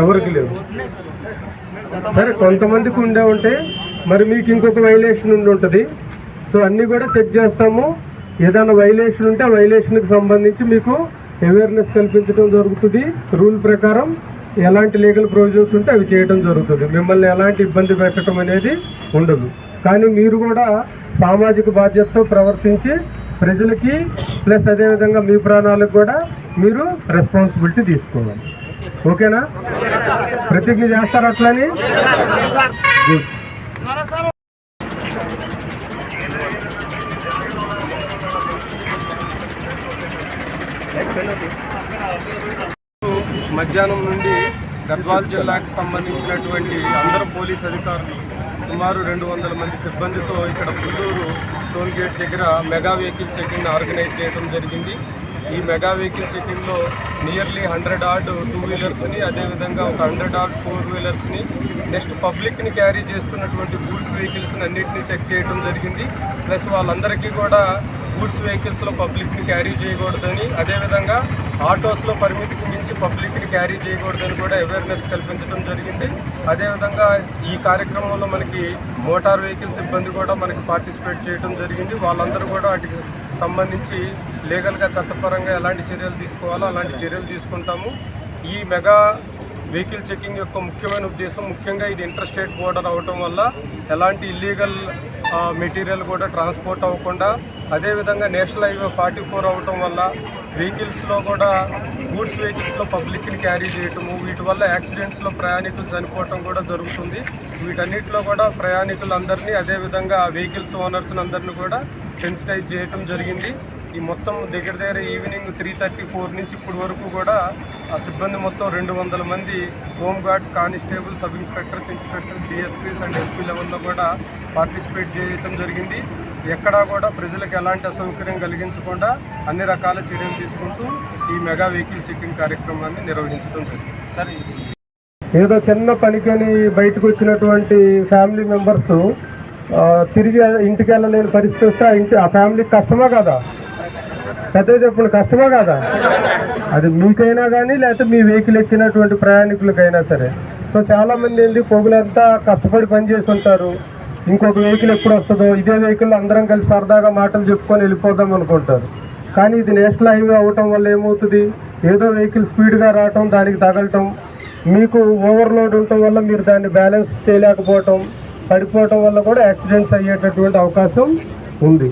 ఎవరికి లేవు. సరే కొంతమందికి ఉండే ఉంటే మరి మీకు ఇంకొక వైలేషన్ ఉండి ఉంటుంది. సో అన్నీ కూడా చెక్ చేస్తాము. ఏదైనా వైలేషన్ ఉంటే ఆ వైలేషన్కి సంబంధించి మీకు అవేర్నెస్ కల్పించడం జరుగుతుంది. రూల్ ప్రకారం ఎలాంటి లీగల్ ప్రొవిజన్స్ ఉంటే అవి చేయడం జరుగుతుంది. మిమ్మల్ని ఎలాంటి ఇబ్బంది పెట్టడం అనేది ఉండదు. కానీ మీరు కూడా సామాజిక బాధ్యతతో ప్రవర్తించి ప్రజలకి ప్లస్ అదేవిధంగా మీ ప్రాణాలకు కూడా మీరు రెస్పాన్సిబిలిటీ తీసుకోవాలి. ఓకేనా? ప్రతిజ్ఞ చేస్తారు అట్లని? మధ్యాహ్నం నుండి గద్వాల్ జిల్లాకు సంబంధించినటువంటి అందరు పోలీస్ అధికారులు సుమారు రెండు వందల మంది సిబ్బందితో ఇక్కడ పుల్లూరు టోల్ గేట్ దగ్గర మెగా వెహికల్ చెకింగ్ ఆర్గనైజ్ చేయడం జరిగింది. ఈ మెగా వెహికల్ చెకింగ్లో నియర్లీ హండ్రెడ్ ఆర్డ్ టూ వీలర్స్ని అదేవిధంగా ఒక హండ్రెడ్ ఆర్డ్ ఫోర్ వీలర్స్ని నెక్స్ట్ పబ్లిక్ని క్యారీ చేస్తున్నటువంటి గూడ్స్ వెహికల్స్ని అన్నింటినీ చెక్ చేయడం జరిగింది. ప్లస్ వాళ్ళందరికీ కూడా గూడ్స్ వెహికల్స్లో పబ్లిక్ని క్యారీ చేయకూడదని అదేవిధంగా ఆటోస్లో పరిమితికి మించి పబ్లిక్ని క్యారీ చేయకూడదని కూడా అవేర్నెస్ కల్పించడం జరిగింది. అదేవిధంగా ఈ కార్యక్రమంలో మనకి మోటార్ వెహికల్ సిబ్బంది కూడా మనకి పార్టిసిపేట్ చేయడం జరిగింది. వాళ్ళందరూ కూడా వాటికి సంబంధించి లీగల్గా చట్టపరంగా ఎలాంటి చర్యలు తీసుకోవాలో అలాంటి చర్యలు తీసుకుంటాము. ఈ మెగా వెహికల్ చెకింగ్ యొక్క ముఖ్యమైన ఉద్దేశం ముఖ్యంగా ఇది ఇంటర్ స్టేట్ బోర్డర్ అవటం వల్ల ఎలాంటి ఇల్లీగల్ మెటీరియల్ కూడా ట్రాన్స్పోర్ట్ అవ్వకుండా అదేవిధంగా నేషనల్ హైవే ఫార్టీ ఫోర్ అవటం వల్ల వెహికల్స్లో కూడా గూడ్స్ వెహికల్స్లో పబ్లిక్ని క్యారీ చేయటము వీటి వల్ల యాక్సిడెంట్స్లో ప్రయాణికులు చనిపోవటం కూడా జరుగుతుంది. వీటన్నిటిలో కూడా ప్రయాణికులందరినీ అదేవిధంగా వెహికల్స్ ఓనర్స్ని అందరినీ కూడా సెన్సిటైజ్ చేయటం జరిగింది. ఈ మొత్తం దగ్గర దగ్గర ఈవినింగ్ త్రీ థర్టీ ఫోర్ నుంచి ఇప్పటి వరకు కూడా ఆ సిబ్బంది మొత్తం రెండు వందల మంది home guards constable sub inspectors inspectors DSPs and SP లెవెల్లో కూడా పార్టిసిపేట్ చేయటం జరిగింది. ఎక్కడా కూడా ప్రజలకు ఎలాంటి అసౌకర్యం కలిగించకుండా అన్ని రకాల చర్యలు తీసుకుంటూ ఈ మెగా వెహికల్ చెకింగ్ కార్యక్రమాన్ని నిర్వహించడం జరిగింది. సార్ ఏదో చిన్న పనికని బయటకు వచ్చినటువంటి ఫ్యామిలీ మెంబర్స్ తిరిగి ఇంటికి వెళ్ళలేని పరిస్థితి వస్తే ఆ ఇంటి ఆ ఫ్యామిలీకి కష్టమా కదా. పెద్ద చెప్పండి కష్టమా కదా. అది మీకైనా కానీ లేకపోతే మీ వెహికల్ ఎక్కినటువంటి ప్రయాణికులకైనా సరే. సో చాలామంది ఏంటి పొగులంతా కష్టపడి పని చేసి ఉంటారు ఇంకొక వెహికల్ ఎప్పుడు వస్తుందో ఇదే వెహికల్ అందరం కలిసి సరదాగా మాటలు చెప్పుకొని వెళ్ళిపోదాం అనుకుంటారు. కానీ ఇది నేషనల్ హైవే అవటం వల్ల ఏమవుతుంది? ఏదో వెహికల్ స్పీడ్గా రావటం దానికి తగలటం మీకు ఓవర్లోడ్ ఉండటం వల్ల మీరు దాన్ని బ్యాలెన్స్ చేయలేకపోవటం పడిపోవటం వల్ల కూడా యాక్సిడెంట్స్ అయ్యేటటువంటి అవకాశం ఉంది.